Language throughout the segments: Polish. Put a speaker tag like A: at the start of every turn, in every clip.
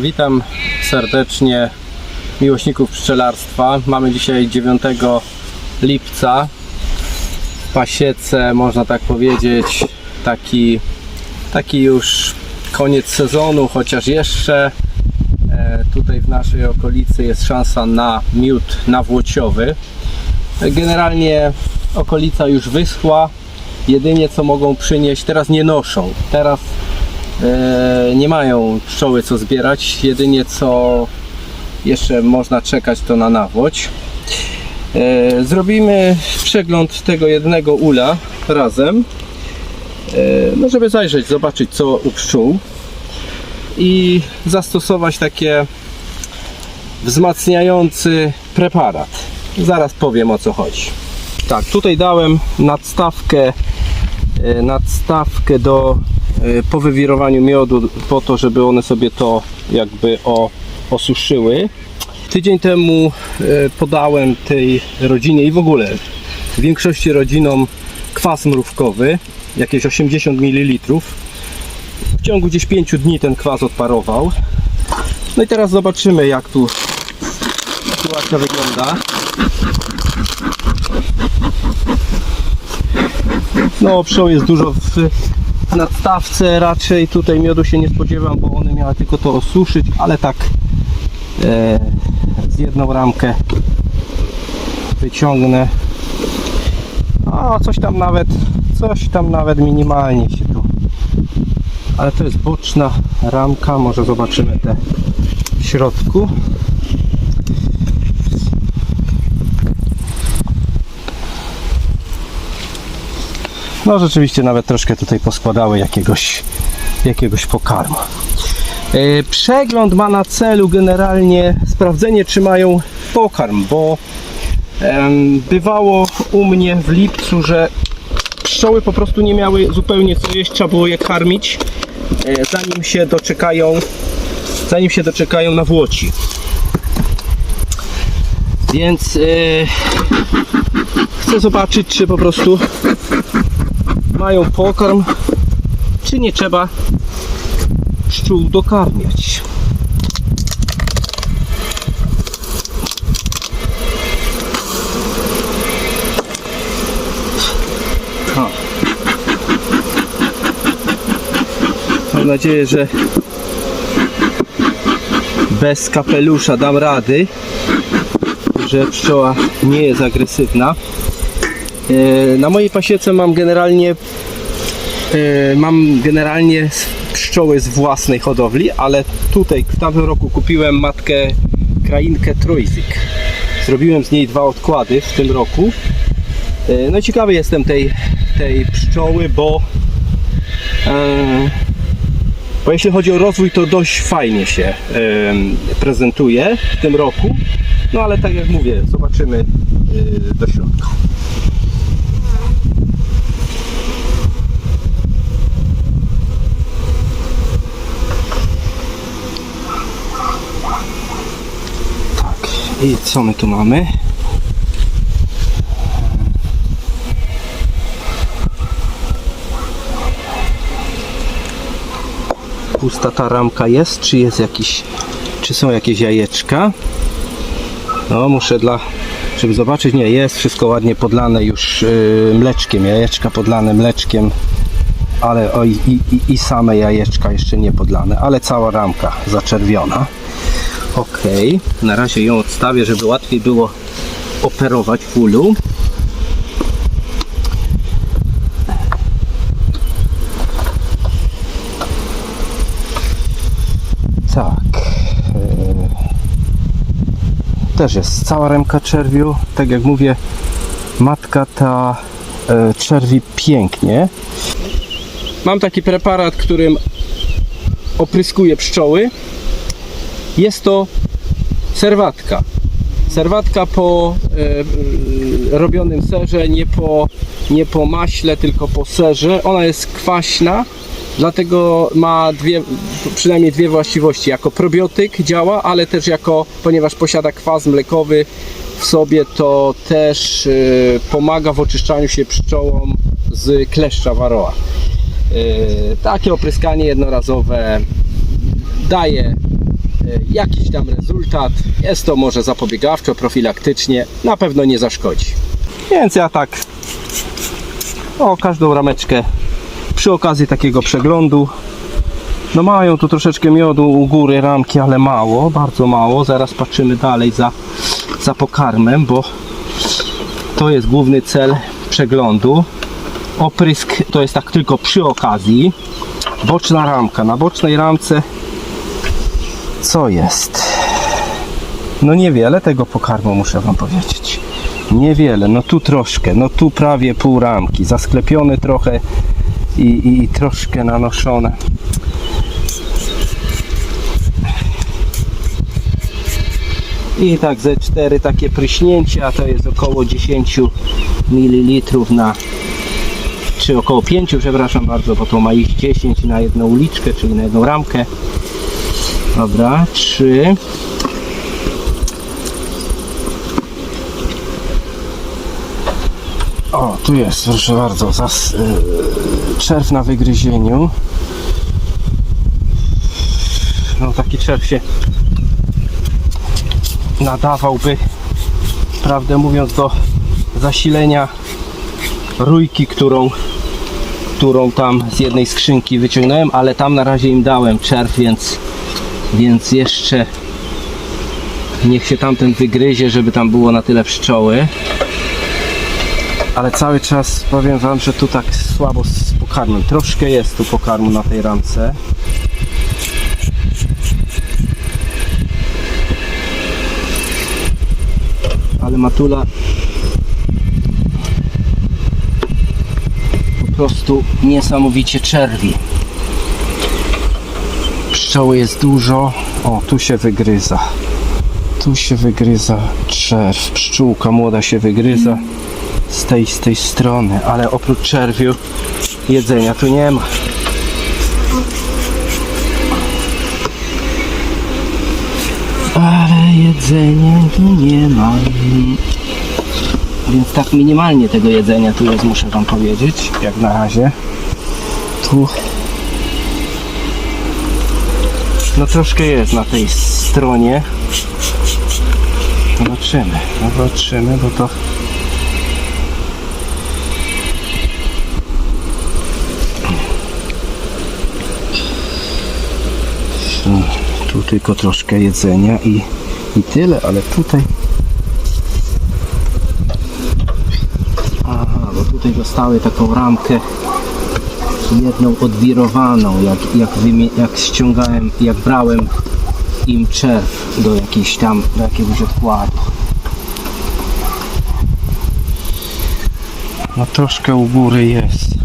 A: Witam serdecznie miłośników pszczelarstwa. Mamy dzisiaj 9 lipca. W pasiece, można tak powiedzieć, taki, taki już koniec sezonu, chociaż jeszcze e, tutaj w naszej okolicy jest szansa na miód nawłociowy. Generalnie okolica już wyschła. Jedynie co mogą przynieść, teraz nie noszą. Teraz nie mają pszczoły co zbierać. Jedynie co jeszcze można czekać to na nawłoć. E, zrobimy przegląd tego jednego ula razem. E, no żeby zajrzeć, zobaczyć co u pszczół i zastosować takie wzmacniający preparat. Zaraz powiem o co chodzi. Tak, tutaj dałem nadstawkę e, nadstawkę do e, po wywirowaniu miodu po to, żeby one sobie to jakby o, osuszyły. Tydzień temu e, podałem tej rodzinie i w ogóle większości rodzinom kwas mrówkowy, jakieś 80 ml. W ciągu gdzieś 5 dni ten kwas odparował. No i teraz zobaczymy jak tu sytuacja wygląda. No, pszczół jest dużo w nadstawce, raczej tutaj miodu się nie spodziewam, bo one miały tylko to osuszyć, ale tak e, z jedną ramkę wyciągnę. A coś tam nawet, coś tam nawet minimalnie się tu. Ale to jest boczna ramka, może zobaczymy te w środku. No rzeczywiście nawet troszkę tutaj poskładały jakiegoś, jakiegoś pokarmu. E, Przegląd ma na celu generalnie sprawdzenie, czy mają pokarm, bo bywało u mnie w lipcu, że pszczoły po prostu nie miały zupełnie co jeść, trzeba było je karmić, e, zanim się doczekają, zanim się doczekają na włoci. Więc e, chcę zobaczyć, czy po prostu mają pokarm, czy nie trzeba pszczół dokarmiać. Mam nadzieję, że bez kapelusza dam rady, że pszczoła nie jest agresywna. E, Na mojej pasiece mam generalnie e, mam generalnie pszczoły z własnej hodowli, ale tutaj w tamtym roku kupiłem matkę krainkę Trojzik. Zrobiłem z niej dwa odkłady w tym roku. E, No ciekawy jestem tej, tej pszczoły, bo bo jeśli chodzi o rozwój, to dość fajnie się prezentuje w tym roku. No ale tak jak mówię, zobaczymy do środka. I co my tu mamy? Pusta ta ramka jest, czy jest jakiś, czy są jakieś jajeczka? No, muszę dla, żeby zobaczyć, nie, jest wszystko ładnie podlane już yy, mleczkiem, jajeczka podlane mleczkiem, ale o, i, i, i same jajeczka jeszcze nie podlane, ale cała ramka zaczerwiona. Ok, na razie ją odstawię, żeby łatwiej było operować ulu. Tak. e, Też jest cała remka czerwiu. Tak jak mówię, matka ta e, czerwi pięknie. Mam taki preparat, którym opryskuje pszczoły. Jest to serwatka. Serwatka po e, e, robionym serze, nie po, nie po maśle, tylko po serze. Ona jest kwaśna, dlatego ma dwie, przynajmniej dwie właściwości. Jako probiotyk działa, ale też jako, ponieważ posiada kwas mlekowy w sobie, to też e, pomaga w oczyszczaniu się pszczołom z kleszcza waroa. Takie opryskanie jednorazowe daje jakiś tam rezultat. Jest to może zapobiegawczo, profilaktycznie, na pewno nie zaszkodzi. Więc ja tak o każdą rameczkę przy okazji takiego przeglądu. No mają tu troszeczkę miodu u góry ramki, ale mało, bardzo mało. Zaraz patrzymy dalej za, za pokarmem, bo to jest główny cel przeglądu. Oprysk to jest tak tylko przy okazji. Boczna ramka. Na bocznej ramce co jest? No niewiele tego pokarmu muszę Wam powiedzieć. Niewiele, no tu troszkę, no tu prawie pół ramki. Zasklepiony trochę i, i troszkę nanoszone. I tak ze cztery takie pryśnięcia to jest około 10 ml na czy około 5, przepraszam bardzo, bo to ma iść 10 na jedną uliczkę, czyli na jedną ramkę. Dobra, 3 O, tu jest, proszę bardzo, zas, yy, czerw na wygryzieniu. No taki czerw się nadawałby, prawdę mówiąc, do zasilenia rójki, którą, którą tam z jednej skrzynki wyciągnąłem, ale tam na razie im dałem czerw, więc, więc jeszcze niech się tamten wygryzie, żeby tam było na tyle pszczoły. Ale cały czas powiem Wam, że tu tak słabo z pokarmem. Troszkę jest tu pokarmu na tej ramce. Ale matula po prostu niesamowicie czerwi. Pszczoły jest dużo. O, tu się wygryza. Tu się wygryza czerw. Pszczółka młoda się wygryza z tej, z tej strony, ale oprócz czerwiu jedzenia tu nie ma. Ale jedzenia tu nie ma. Więc tak minimalnie tego jedzenia tu jest, muszę wam powiedzieć, jak na razie. Tu no troszkę jest na tej stronie. Zobaczymy, zobaczymy, bo to tu tylko troszkę jedzenia i, i tyle, ale tutaj. Aha, bo tutaj dostały taką ramkę jedną odwirowaną, jak, jak, jak ściągałem, jak brałem im czerw do jakiejś tam, do jakiegoś odkładu. No troszkę u góry jest.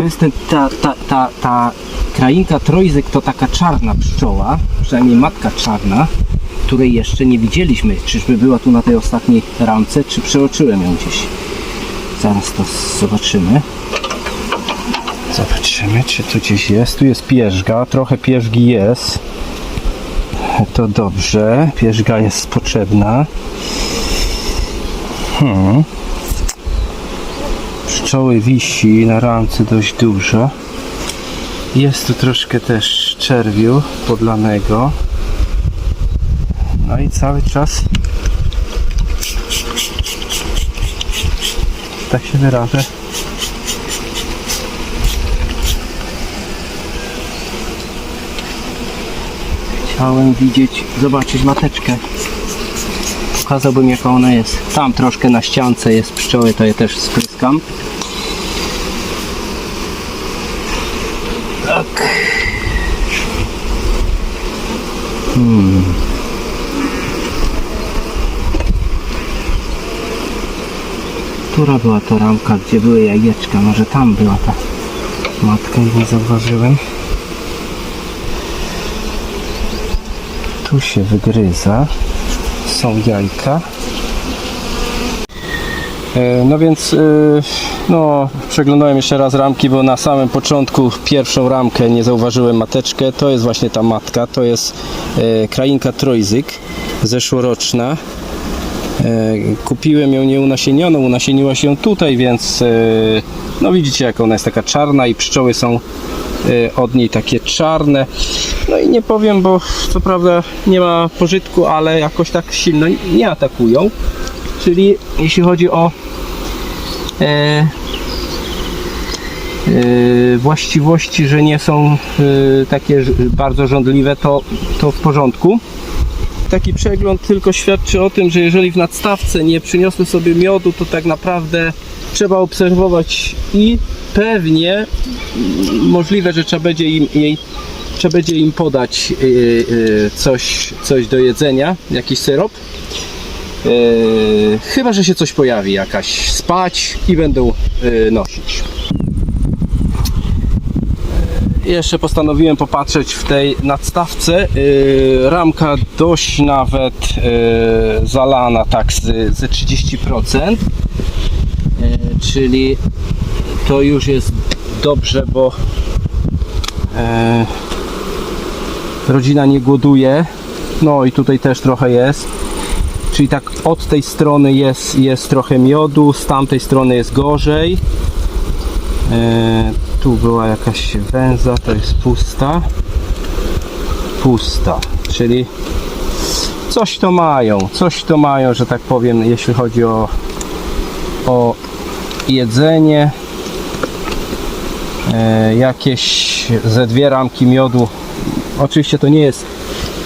A: To jest ten, ta, ta, ta, ta krainka trojzyk to taka czarna pszczoła, przynajmniej matka czarna, której jeszcze nie widzieliśmy. Czyżby była tu na tej ostatniej ramce, czy przeoczyłem ją gdzieś? Zaraz to zobaczymy. Zobaczymy, czy tu gdzieś jest. Tu jest pierzga, trochę pierzgi jest. To dobrze, pierzga jest potrzebna. Hmm. Pszczoły wisi na ramce dość dużo. Jest tu troszkę też czerwiu podlanego. No i cały czas tak się wyrażę. Chciałem widzieć, zobaczyć mateczkę. Pokazałbym jaka ona jest. Tam troszkę na ściance jest pszczoły, to je też spryskam. Tak. Hmm. Która była to ramka, gdzie były jajeczka? Może tam była ta matka i nie zauważyłem. Tu się wygryza. Są jajka. E, No więc e, no, przeglądałem jeszcze raz ramki, bo na samym początku pierwszą ramkę nie zauważyłem mateczkę. To jest właśnie ta matka, to jest e, krainka Trojzyk, zeszłoroczna. Kupiłem ją nieunasienioną, unasieniła się tutaj, więc no widzicie jak ona jest taka czarna i pszczoły są od niej takie czarne. No i nie powiem, bo co prawda nie ma pożytku, ale jakoś tak silno nie atakują. Czyli jeśli chodzi o e, e, właściwości, że nie są e, takie bardzo żądliwe, to, to w porządku. Taki przegląd tylko świadczy o tym, że jeżeli w nadstawce nie przyniosły sobie miodu, to tak naprawdę trzeba obserwować i pewnie możliwe, że trzeba będzie im, jej, trzeba będzie im podać yy, yy, coś, coś do jedzenia, jakiś syrop. Yy, chyba, że się coś pojawi, jakaś spać i będą nosić. Jeszcze postanowiłem popatrzeć w tej nadstawce. Ramka dość nawet zalana, tak ze 30%. Yy, czyli to już jest dobrze, bo yy, rodzina nie głoduje. No i tutaj też trochę jest. Czyli tak od tej strony jest, jest trochę miodu, z tamtej strony jest gorzej. E, tu była jakaś węza, to jest pusta. Pusta, czyli coś to mają, coś to mają, że tak powiem, jeśli chodzi o, o jedzenie. E, jakieś ze dwie ramki miodu. Oczywiście to nie jest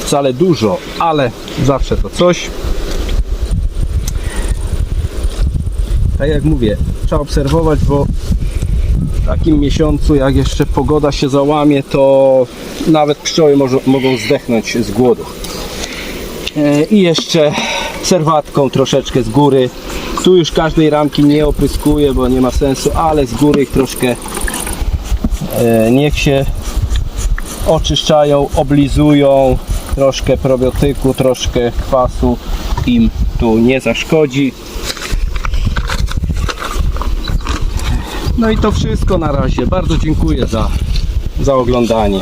A: wcale dużo, ale zawsze to coś. Tak jak mówię, trzeba obserwować, bo w takim miesiącu, jak jeszcze pogoda się załamie, to nawet pszczoły może, mogą zdechnąć z głodu. E, I jeszcze serwatką troszeczkę z góry. Tu już każdej ramki nie opryskuję, bo nie ma sensu, ale z góry ich troszkę e, niech się oczyszczają, oblizują. Troszkę probiotyku, troszkę kwasu im tu nie zaszkodzi. No i to wszystko na razie. Bardzo dziękuję za, za oglądanie.